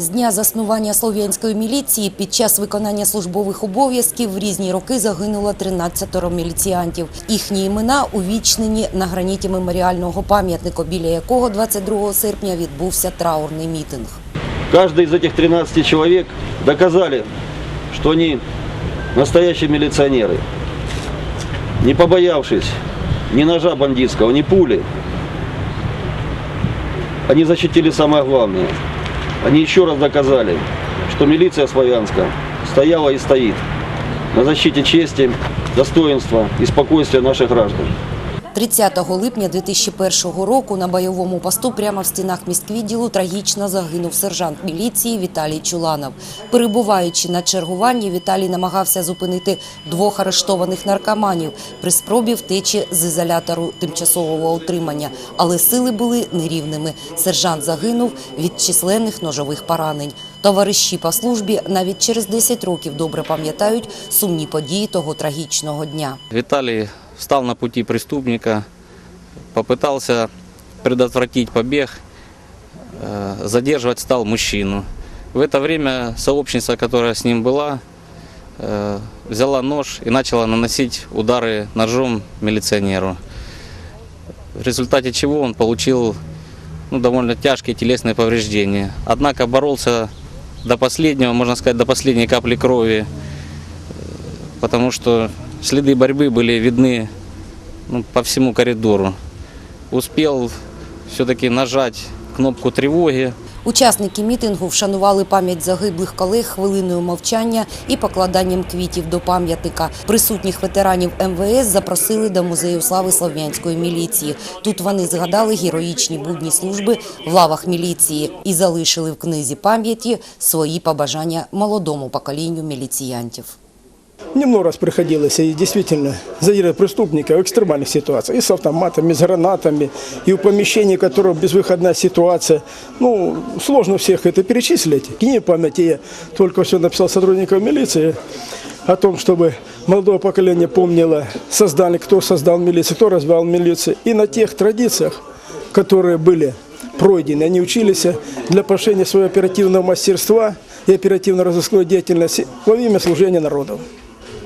З дня заснування слов'янської міліції під час виконання службових обов'язків в різні роки загинуло 13 міліціантів. Їхні імена увічнені на граніті меморіального пам'ятника, біля якого 22 серпня відбувся траурний мітинг. Каждый из этих 13 человек доказали, что они настоящие милиционеры. Не побоявшись ни ножа бандитского, ни пули, они защитили самое главное. Они еще раз доказали, что милиция славянская стояла и стоит на защите чести, достоинства и спокойствия наших граждан. 30 липня 2001 року на бойовому посту прямо в стінах міськвідділу трагічно загинув сержант міліції Віталій Чуланов. Перебуваючи на чергуванні, Віталій намагався зупинити двох арештованих наркоманів при спробі втечі з ізолятору тимчасового утримання, але сили були нерівними. Сержант загинув від численних ножових поранень. Товариші по службі навіть через 10 років добре пам'ятають сумні події того трагічного дня. Виталий встал на пути преступника, попытался предотвратить побег, э, задерживать стал мужчину. В это время сообщница, которая с ним была, э, взяла нож и начала наносить удары ножом милиционеру. В результате чего он получил ну, довольно тяжкие телесные повреждения. Однако боролся до последнего, можно сказать, до последней капли крови, потому что следы борьбы были видны ну, по всему коридору. Успел все-таки нажать кнопку тревоги, Учасники мітингу вшанували пам'ять загиблих колег хвилиною мовчання і покладанням квітів до пам'ятника. Присутніх ветеранів МВС запросили до музею слави слов'янської міліції. Тут вони згадали героїчні будні служби в лавах міліції і залишили в книзі пам'яті свої побажання молодому поколінню міліціянтів. Немного раз приходилось и действительно задерживать преступника в экстремальных ситуациях. И с автоматами, и с гранатами, и в помещении, в котором безвыходная ситуация. Ну, сложно всех это перечислить. К ней памяти я только все написал сотрудникам милиции о том, чтобы молодое поколение помнило, создали, кто создал милицию, кто развивал милицию. И на тех традициях, которые были пройдены, они учились для повышения своего оперативного мастерства и оперативно-розыскной деятельности во имя служения народу.